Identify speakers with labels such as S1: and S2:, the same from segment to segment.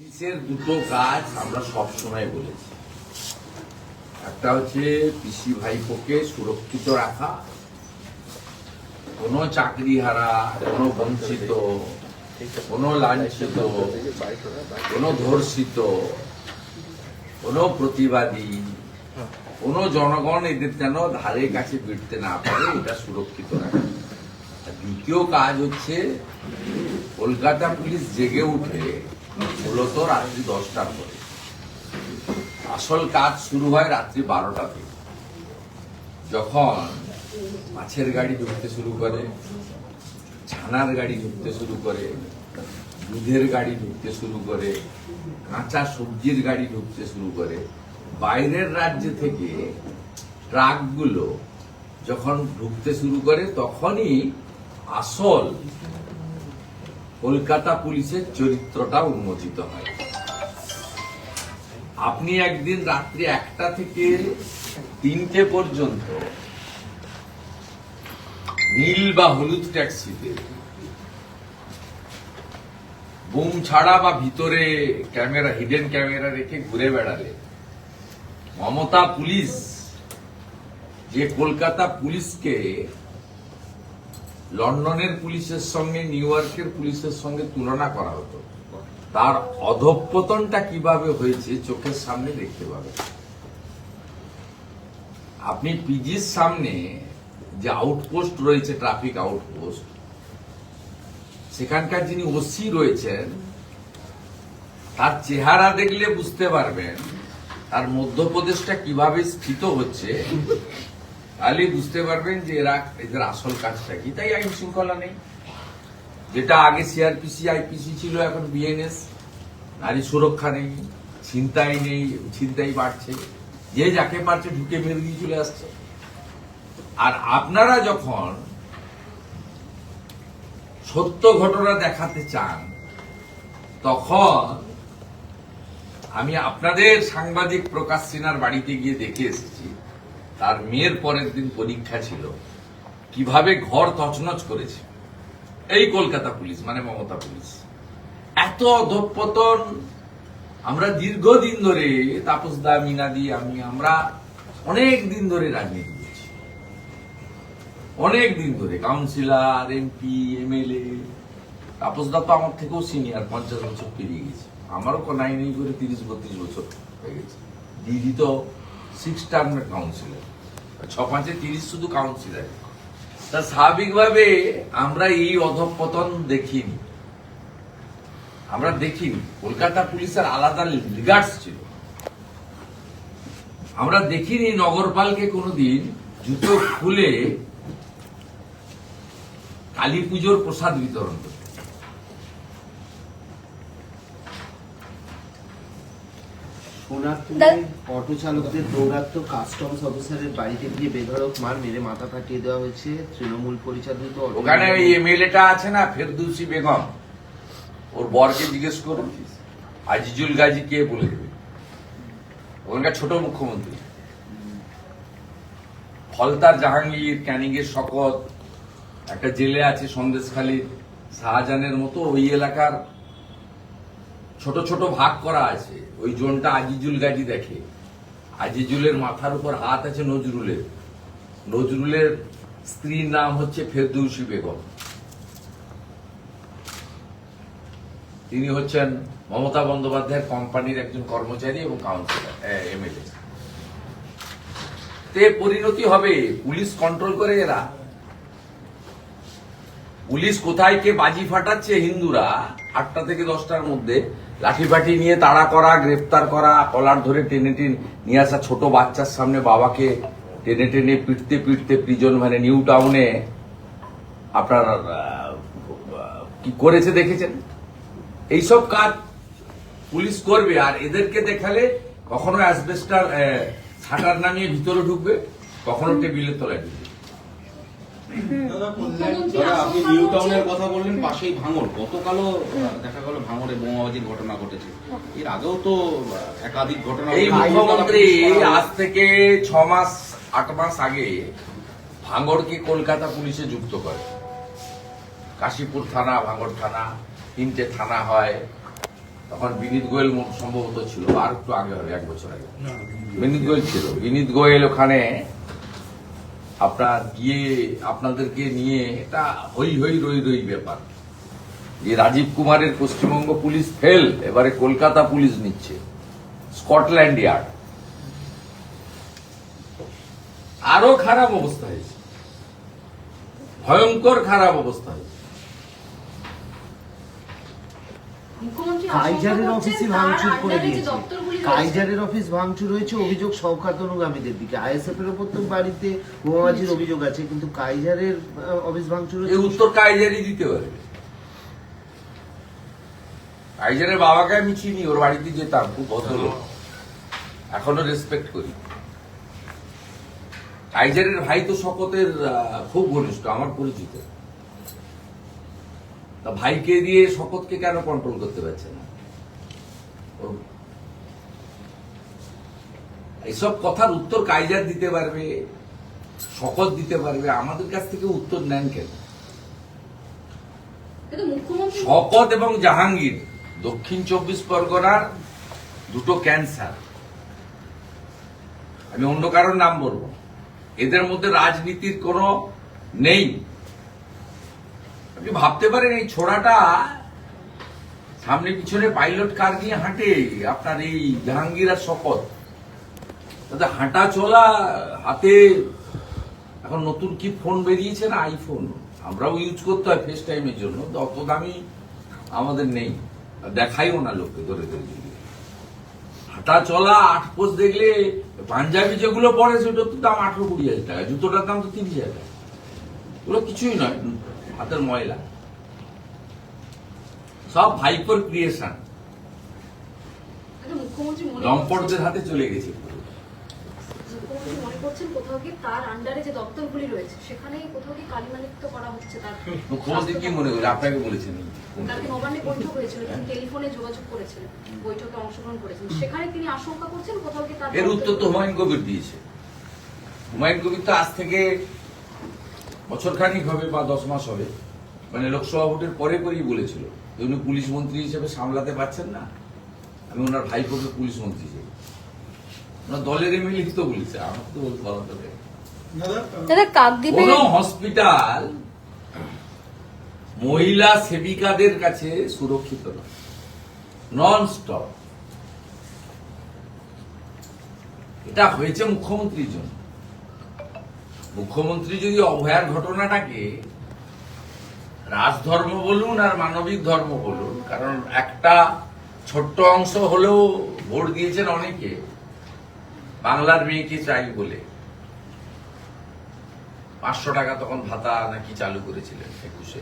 S1: পুলিশের দুটো কাজ আমরা সবসময় বলেছি। একটা হচ্ছে পিসি ভাইপোকে সুরক্ষিত রাখা, কোনো চাকরি হারা কোনো বঞ্চিত, কোনো লাঞ্ছিত, কোনো ধর্ষিত, কোনো প্রতিবাদী, কোনো জনগণ এদের যেন ধারে কাছে ফিরতে না পারে, এটা সুরক্ষিত রাখা। দ্বিতীয় কাজ হচ্ছে, কলকাতা পুলিশ জেগে উঠে মূলত রাত্রি দশটার পরে। আসল কাজ শুরু হয় রাত্রি বারোটা থেকে। যখন মাছের গাড়ি ঢুকতে শুরু করে, ছানার গাড়ি ঢুকতে শুরু করে, দুধের গাড়ি ঢুকতে শুরু করে, কাঁচা সবজির গাড়ি ঢুকতে শুরু করে, বাইরের রাজ্য থেকে ট্রাকগুলো যখন ঢুকতে শুরু করে, তখনই আসল কলকাতা পুলিশের চরিত্রটা উন্মোচিত হয়। আপনি একদিন রাত্রি একটা থেকে তিনটে পর্যন্ত নীল বা হলুদ ট্যাক্সিতে বুম ছাড়া বা ভিতরে ক্যামেরা হিডেন ক্যামেরা রেখে ঘুরে বেড়ালে মমতা পুলিশ যে কলকাতা পুলিশকে লন্ডনের পুলিশের সঙ্গে, নিউ ইয়র্কের পুলিশের সঙ্গে তুলনা করা হতো। তার অধঃপতনটা কীভাবে হয়েছে, চোখের সামনে দেখতে পাবেন আপনি পিজির সামনে যে আউটপোস্ট রয়েছে, ট্রাফিক আউটপোস্ট, সেখানকার যিনি ওসি রয়েছেন, তার চেহারা দেখলে বুঝতে পারবেন, তার মধ্যপ্রদেশটা কীভাবে স্থিত হচ্ছে তাহলে বুঝতে পারবেন যে এরা, এদের আসল কাজটা কি। তাই আইন শৃঙ্খলা নেই। যেটা আগে সিআরপিসি আইপিসি ছিল, এখন বিএনএস নারী সুরক্ষা নেই, ছিনতাই নেই, ছিনতাই বাড়ছে। যে যাকে পারছে ঢুকে মেরে দিয়ে চলে আসছে। আর আপনারা যখন সত্য ঘটনা দেখাতে চান, তখন আমি আপনাদের সাংবাদিক প্রকাশ সিনহার বাড়িতে গিয়ে দেখে এসেছি। তার মেয়ের পরের দিন পরীক্ষা ছিল। কীভাবে ঘর তছনছ করেছে। এই কলকাতা পুলিশ মানে মমতা পুলিশ। এত অধঃপতন, আমরা দীর্ঘদিন ধরে তাপস দা মিনাদি আমি, আমরা অনেক দিন ধরে রাজনীতি করছি। অনেক দিন ধরে কাউন্সিলর, এমপি, এমএলএ, তাপস দা তো আমার থেকেও সিনিয়র, পঞ্চাশ বছর পেরিয়ে গেছে। আমারও নাই নেই করে তিরিশ বত্রিশ বছর হয়ে গেছে। দিদি তো সিক্স কাউন্সিলর ছ পাঁচে তিরিশ শুধু কাউন্সিলর তা স্বাভাবিকভাবে আমরা এই দেখিনি। আমরা দেখিনি। কলকাতা পুলিশের আলাদা লিগার্স ছিল। আমরা দেখিনি নগরপালকে কোনোদিন জুতো খুলে কালী পুজোর প্রসাদ বিতরণ
S2: সোনারপুরে অটো চালকদের দৌরাত্ম কাস্টমস অফিসারের বাড়িতে গিয়ে বেধড়ক মার মেরে মাথা ফাটিয়ে দেওয়া হয়েছে। তৃণমূল পরিচালিত
S1: ওখানে ওই এমএলএটা আছে না ফেরদৌসি বেগম? ওর বরকে জিজ্ঞেস করুন আজিজুল গাজী কে বলে দেবে? ওখানকার ছোট মুখ্যমন্ত্রী। ফলতার জাহাঙ্গীর ক্যানিংয়ের শকত একটা জেলে আছে সন্দেশখালীর শাহজাহানের মতো ওই এলাকার ছোট ছোট ভাগ করা আছে। ওই জোনটা আজিজুল গাজী দেখে। আজিজুলের মাথার উপর হাত আছে নজরুলের। নজরুলের স্ত্রীর নাম হচ্ছে ফেরদৌসি বেগম। তিনি হচ্ছেন মমতা বন্দ্যোপাধ্যায়ের কোম্পানির একজন কর্মচারী এবং কাউন্সিলর এমএলএ তে পরিণতি হবে। পুলিশ কন্ট্রোল করে এরা। পুলিশ কোথায় কে বাজি ফাটাচ্ছে হিন্দুরা আটটা থেকে দশটার মধ্যে। লাঠি ফাটি নিয়ে তাড়া করা গ্রেফতার করা, কলার ধরে টেনে টেনে নিয়ে আসা ছোট বাচ্চার সামনে বাবাকে টেনে টেনে পিটতে পিটতে প্রিজন মানে নিউ টাউনে আপনার কি করেছে দেখেছেন? এইসব কাজ পুলিশ করবে আর এদেরকে দেখালে কখনো অ্যাসবেস্টার ছাটার নামিয়ে ভিতরে ঢুকবে, কখনো টেবিলের তলায় ঢুকবে।
S3: আপনি নিউ টাউনের কথা বললেন পাশেই ভাঙর গতকালও দেখা গেল ভাঙরে বোমাবাজির ঘটনা ঘটেছে। এর আগেও তো একাধিক ঘটনা
S1: এই মুখ্যমন্ত্রী আজ থেকে ছ মাস আট মাস আগে ভাঙড়কে কলকাতা পুলিশে যুক্ত করে। কাশীপুর থানা ভাঙড় থানা তিনটে থানা হয়। তখন বিনীত গোয়েল সম্ভবত ছিল আর একটু আগে হবে এক বছর আগে। বিনীত গোয়েল ছিল। বিনীত গোয়েল ওখানে আপনার গিয়ে আপনাদেরকে নিয়ে এটা হই হই রই রই ব্যাপার। যে রাজীব কুমারের পশ্চিমবঙ্গ পুলিশ ফেল, এবারে কলকাতা পুলিশ নিচ্ছে, স্কটল্যান্ড ইয়ার্ড। আরও খারাপ অবস্থা হয়েছে। ভয়ঙ্কর খারাপ অবস্থা হয়েছে
S4: মুখ্যমন্ত্রী
S2: কাইজারের ভাঙচুর করে দিয়েছে। কাইজারের অফিস ভাঙচুর হয়েছে অভিযোগ অনুগামীদের দিকে। আইএসএফ এর ওপর তো বাড়িতে বোমাবাজির অভিযোগ আছে কিন্তু কাইজারের অফিস ভাঙচুর হয়েছে
S1: উত্তর কাইজারই দিতে পারবে কাইজারের বাবাকে আমি চিনি ওর বাড়িতে যেতাম খুব ভদ্রলোক। এখনও রেসপেক্ট করি। কাইজারের ভাই তো শপথের খুব ঘনিষ্ঠ আমার পরিচিত। তা ভাইকে দিয়ে শপথকে কেন কন্ট্রোল করতে পারছে না? এইসব কথার উত্তর কাইজার দিতে পারবে শপথ দিতে পারবে আমাদের কাছ থেকে উত্তর নেন কেন? শপথ এবং জাহাঙ্গীর দক্ষিণ চব্বিশ পরগনার দুটো ক্যান্সার আমি অন্য কারোর নাম বলব এদের মধ্যে রাজনীতির কোনো নেই। আপনি ভাবতে পারেন এই ছোড়াটা সামনে পিছনে পাইলট কার নিয়ে হাঁটে? আপনার এই জাহাঙ্গীর আর শপথ। তাদের হাঁটা চলা, হাতে এখন নতুন কি ফোন বেরিয়েছে না আইফোন আমরাও ইউজ করতে হয় ফেস টাইমের জন্য অত দামি আমাদের নেই। দেখাইও না লোককে ধরে ধরে। হাঁটা চলা, আট পোস্ট দেখলে পাঞ্জাবি যেগুলো পরে সেটার তো দাম আঠারো কুড়ি হাজার টাকা, জুতোটার দাম তো তিরিশ হাজার টাকা। এগুলো কিছুই নয়। হাতের ময়লা। সব ভাইপোর ক্রিয়েশন
S4: মনে
S1: লম্পটদের হাতে চলে গেছে আপনাকে বলেছেন এর উত্তর তো হুমায়ুন কবির দিয়েছে। হুমায়ুন কবির তো আজ থেকে বছর খানিক হবে বা দশ মাস হবে। মানে লোকসভা ভোটের পরে পরেই বলেছিল। যে উনি পুলিশ মন্ত্রী হিসেবে সামলাতে পারছেন না। আমি ওনার ভাইপোকে পুলিশ মন্ত্রী হিসেবে। ওনার দলের এমএলএ তো বলেছে আমার তো বলতে বলা
S5: দাদা
S1: কোন হসপিটাল মহিলা সেবিকাদের কাছে সুরক্ষিত নয়। নন স্টপ এটা হয়েছে মুখ্যমন্ত্রীর জন্য। মুখ্যমন্ত্রী যদি অভয়ার ঘটনাটাকে রাজধর্ম বলুন আর মানবিক ধর্ম বলুন, কারণ একটা ছোট্ট অংশ হলেও ভোট দিয়েছেন অনেকে, বাংলার মেয়েকে চাই বলে। পাঁচশো টাকা তখন ভাতা নাকি চালু করেছিলেন, একুশে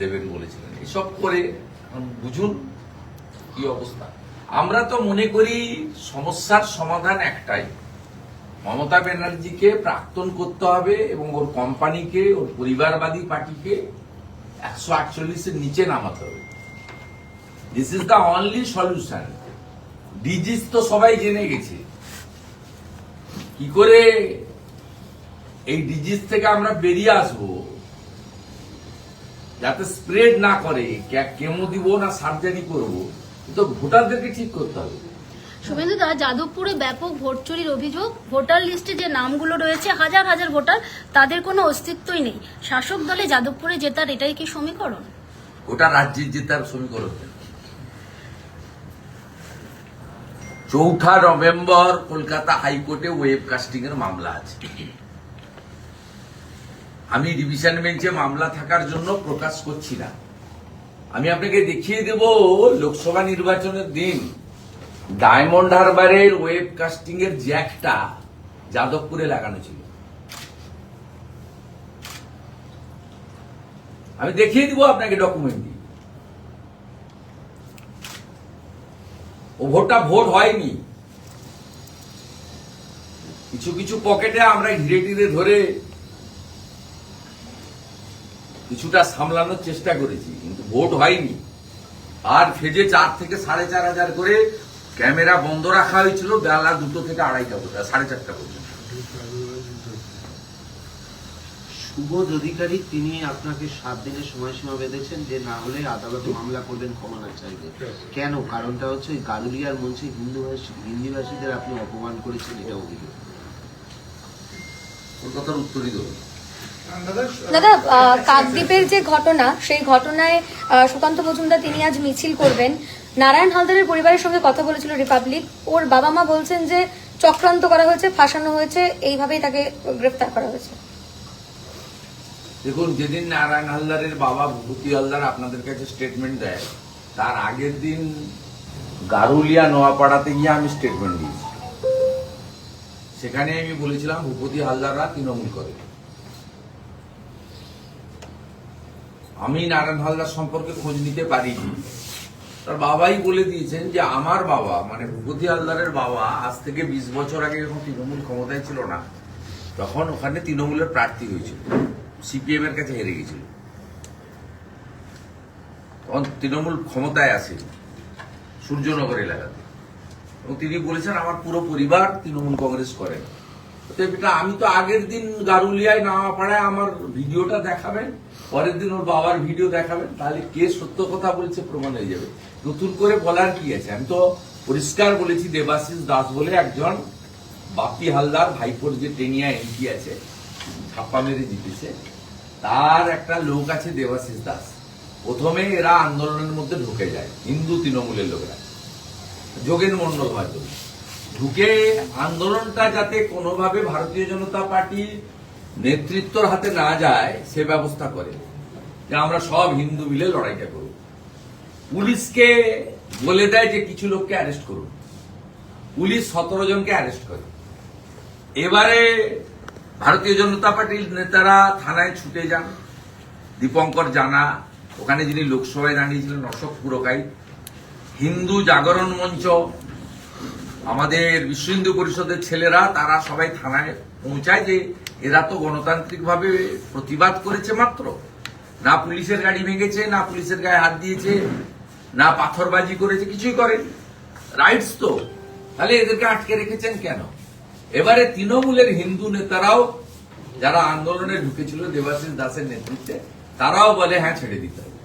S1: দেবেন বলেছিলেন। এসব করে বুঝুন কি অবস্থা। আমরা তো মনে করি সমস্যার সমাধান একটাই মমতা ব্যানার্জিকে প্রাক্তন করতে হবে এবং ওর কোম্পানিকে, ওর পরিবারবাদী পার্টিকে একশো আটচল্লিশের নিচে নামাতে হবে। This is the only solution disease তো সবাই জেনে গেছে। কি করে এই ডিজিজ থেকে আমরা বেরিয়ে আসব? যাতে স্প্রেড না করে কেমো দিব না সার্জারি করব? তো ভোটারদেরকে ঠিক করতে হবে।
S5: শুভেন্দু দা, যাদবপুরে ব্যাপক ভোট চুরির অভিযোগ। ভোটার লিস্টে যে নামগুলো রয়েছে, হাজার হাজার ভোটার, তাদের কোনো অস্তিত্বই নেই। শাসক দলে যাদবপুরে জেতার এটাই কি সমীকরণ?
S1: গোটা রাজ্যের জেতার সমীকরণ। চৌঠা নভেম্বর কলকাতা হাইকোর্টে ওয়েব কাস্টিং এর মামলা আছে। আমি ডিভিশন বেঞ্চে মামলা থাকার জন্য প্রকাশ করছি না। আমি আপনাকে দেখিয়ে দেব লোকসভা নির্বাচনের দিন ডায়মন্ড হারবারের ওয়েব কাস্টিং এর জ্যাকটা যাদবপুরে লাগানো ছিল। আমি দেখিয়ে দিব আপনাকে ডকুমেন্ট দিয়ে ও ভোটটা ভোট হয়নি। কিছু কিছু পকেটে আমরা ঘিরে টিরে ধরে কিছুটা সামলানোর চেষ্টা করেছি, কিন্তু ভোট হয়নি। আর ফেজে চার থেকে সাড়ে চার হাজার করে ক্যামেরা বন্ধ রাখা হয়েছিল বেলা দুটো থেকে আড়াইটা পর্যন্ত সাড়ে চারটা পর্যন্ত।
S2: সুবোধ অধিকারী তিনি আপনাকে সাত দিনের সময়সীমা বেঁধেছেন যে না হলে আদালতে মামলা করবেন ক্ষমা না চাইলে কেন? কারণটা হচ্ছে ওই গারুলিয়ার মঞ্চে হিন্দু ভাষী হিন্দিভাষীদের আপনি অপমান করেছেন এটা অভিযোগ।
S1: কথার উত্তরই দেবো
S6: দাদা আহ, কাকদ্বীপের যে ঘটনা সেই ঘটনায় আহ, সুকান্ত মজুমদার তিনি আজ মিছিল করবেন। নারায়ণ হালদারের পরিবারের সঙ্গে কথা বলেছিল রিপাবলিক। ওর বাবা মা বলছেন যে চক্রান্ত করা হয়েছে, ফাঁসানো হয়েছে, এইভাবেই তাকে গ্রেফতার করা হয়েছে।
S1: দেখুন, যেদিন নারায়ণ হালদারের বাবা ভূতি হালদার আপনাদের কাছে স্টেটমেন্ট দেয়, তার আগের দিন গারুলিয়া নোয়াপাড়াতে গিয়ে আমি স্টেটমেন্ট দিয়েছি। সেখানে আমি বলেছিলাম, ভূপতি হালদাররা তৃণমূল করে। আমি নারায়ণ হালদার সম্পর্কে খোঁজ নিতে পারিনি। তার বাবাই বলে দিয়েছেন যে আমার বাবা মানে ভূপতি হালদারের বাবা, আজ থেকে বিশ বছর আগে যখন তৃণমূল ক্ষমতায় ছিল না, তখন ওখানে তৃণমূলের প্রার্থী হয়েছিল। সিপিএম এর কাছে হেরে গেছিল। তখন তৃণমূল ক্ষমতায় আসে সূর্যনগর এলাকাতে। এবং তিনি বলেছেন, আমার পুরো পরিবার তৃণমূল কংগ্রেস এটা আমি তো আগের দিন গারুলিয়ায় নামা পাড়ায় আমার ভিডিওটা দেখাবেন, পরের দিন ওর বাবার ভিডিও দেখাবেন, তাহলে কে সত্য কথা বলছে প্রমাণ হয়ে যাবে। নতুন করে বলার কি আছে? আমি তো পরিষ্কার বলেছি দেবাশিস দাস বলে একজন বাপি হালদার, ভাইপোর যে টেনিয়া এমপি আছে, ছাপ্পা মেরে জিতেছে। তার একটা লোক আছে দেবাশিস দাস। প্রথমে এরা আন্দোলনের মধ্যে ঢুকে যায়, হিন্দু তৃণমূলের লোকেরা। যোগেন মন্ডল হয়তো। ঢুকে আন্দোলনটা যাতে কোনোভাবে ভারতীয় জনতা পার্টি নেতৃত্বর হাতে না যায়, সে ব্যবস্থা করে। যে আমরা সব হিন্দু মিলে লড়াইটা করব। পুলিশকে বলে দেয় যে কিছু লোককে অ্যারেস্ট করুন। পুলিশ সতেরো জনকে অ্যারেস্ট করে। এবারে ভারতীয় জনতা পার্টির নেতারা থানায় ছুটে যান। দীপঙ্কর জানা, ওখানে যিনি লোকসভায় দাঁড়িয়েছিলেন, অশোক পুরকাই। হিন্দু জাগরণ মঞ্চ, আমাদের বিশ্ব হিন্দু পরিষদের ছেলেরা, তারা সবাই থানায় পৌঁছায় যে এরা তো গণতান্ত্রিকভাবে প্রতিবাদ করেছে মাত্র। না পুলিশের গাড়ি ভেঙেছে, না পুলিশের গায়ে হাত দিয়েছে। না পাথরবাজি করেছে, কিছুই করেন। রাইটস তো। তাহলে এদেরকে আটকে রেখেছেন কেন? এবারে তৃণমূলের হিন্দু নেতারাও যারা আন্দোলনে ঢুকেছিল, দেবাশিস দাসের নেতৃত্বে, তারাও বলে হ্যাঁ ছেড়ে দিতে হবে।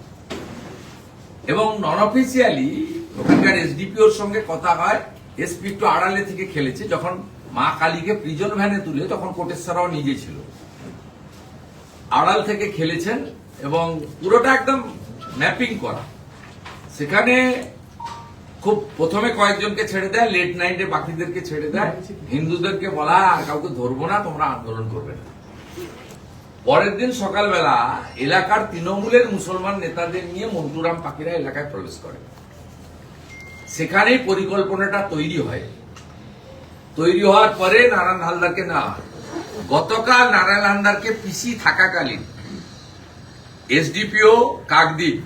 S1: এবং নন অফিসিয়ালি ওখানকার এসডিপিওর সঙ্গে কথা হয়। এসপি একটু আড়ালে থেকে খেলেছে। যখন মা কালীকে প্রিজন ভ্যানে তুলে, তখন কোটেশ্বরাও নিজে ছিল। আড়াল থেকে খেলেছেন এবং পুরোটা একদম ম্যাপিং করা। সেখানে খুব প্রথমে কয়েকজনকে ছেড়ে দেয় লেট নাইটে বাকিদেরকে ছেড়ে দেয়। হিন্দুদেরকে বলা, আর কাউকে ধরবো না, তোমরা আন্দোলন করবে না। পরের দিন সকালবেলা এলাকার তৃণমূলের মুসলমান নেতাদের নিয়ে মন্টুরাম পাখিরা এলাকায় প্রবেশ করে। সেখানেই পরিকল্পনাটা তৈরি হয়। তৈরি হওয়ার পরে নারায়ণ হালদারকে হয়। গতকাল নারায়ণ হালদারকে পিসি থাকাকালীন এসডিপিও কাকদ্বীপ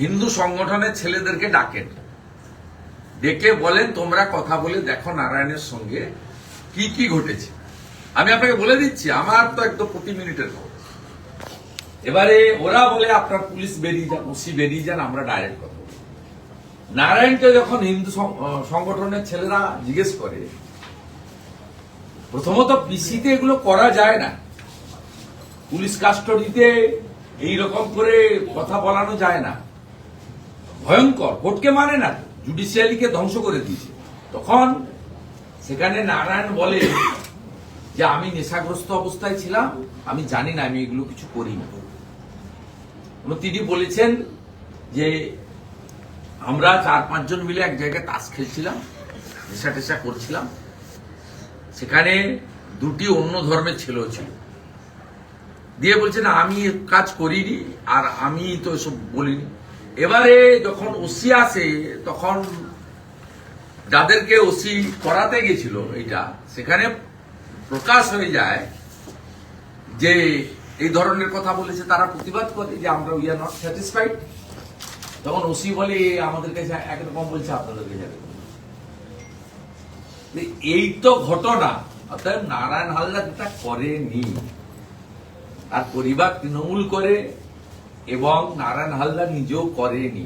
S1: হিন্দু সংগঠনের ছেলেদেরকে ডাকেন। ডেকে বলেন, তোমরা কথা বলে দেখো নারায়ণের সঙ্গে কি কি ঘটেছে। আমি আপনাকে বলে দিচ্ছি, আমার তো একদম প্রতি মিনিটের খবর। এবারে ওরা বলে, আপনার পুলিশ বেরিয়ে যান, ওসি বেরিয়ে যান, আমরা ডাইরেক্ট কথা বলি। নারায়ণকে যখন হিন্দু সংগঠনের ছেলেরা জিজ্ঞেস করে, প্রথমত পিসিতে এগুলো করা যায় না। পুলিশ কাস্টডিতে এই রকম করে কথা বলানো যায় না। ভয়ঙ্কর, ভোটকে মানে না জুডিশিয়ালিকে ধ্বংস করে দিয়েছে। তখন সেখানে নারায়ণ বলে যে, আমি নেশাগ্রস্ত অবস্থায় ছিলাম, আমি জানি না, আমি এগুলো কিছু করি না তিনি বলেছেন যে, আমরা চার পাঁচজন মিলে এক জায়গায় তাস খেলছিলাম, নেশা টেশা করছিলাম। সেখানে দুটি অন্য ধর্মের ছেলেও ছিল। দিয়ে বলছে, না, আমি কাজ করিনি, আর আমি তো এসব বলিনি। এবারে যখন ওসি আসে, তখন যাদেরকে ওসি করাতে গেছিল এটা সেখানে প্রকাশ হয়ে যায় যে এই ধরনের কথা বলেছে, তারা প্রতিবাদ করে যে আমরা উই আর নট স্যাটিসফাইড তখন ওসি বলে, আমাদের কাছে একরকম বলছে আপনাদের একরকম এই তো ঘটনা অর্থাৎ নারায়ণ হালদার যেটা করেনি, তার পরিবার তৃণমূল করে এবং নারায়ণ হালদার নিজেও করেনি।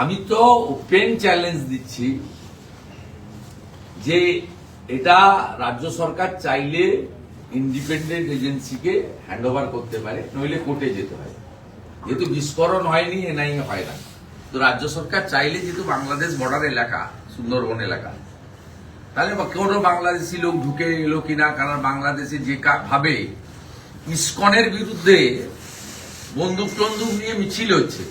S1: আমি তো ওপেন চ্যালেঞ্জ দিচ্ছি যে এটা রাজ্য সরকার চাইলে ইন্ডিপেন্ডেন্ট এজেন্সিকে হ্যান্ড ওভার করতে পারে, নইলে কোর্টে যেতে হয়। যেহেতু বিস্ফোরণ হয়নি, এনআই হয় না। তো রাজ্য সরকার চাইলে যেহেতু বাংলাদেশ বর্ডার এলাকা, সুন্দরবন এলাকা, তাহলে কোনো বাংলাদেশি লোক ঢুকে এলো কিনা, কারণ বাংলাদেশে যে ভাবে, ইস্কনের বিরুদ্ধে বন্দুক টন্দুক নিয়ে মিছিল হচ্ছে।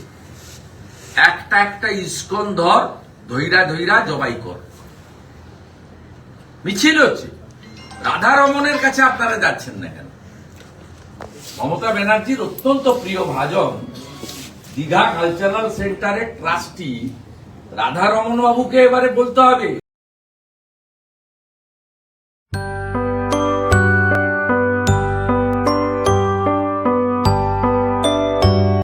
S1: একটা একটা ইস্কন ধর, ধৈরা ধৈরা জবাই কর। মিছিল হচ্ছে। রাধা রমনের কাছে আপনারা যাচ্ছেন না কেন? মমতা ব্যানার্জির অত্যন্ত প্রিয় ভাজন, দীঘা কালচারাল সেন্টারের ট্রাস্টি রাধা রমন বাবুকে এবারে বলতে হবে।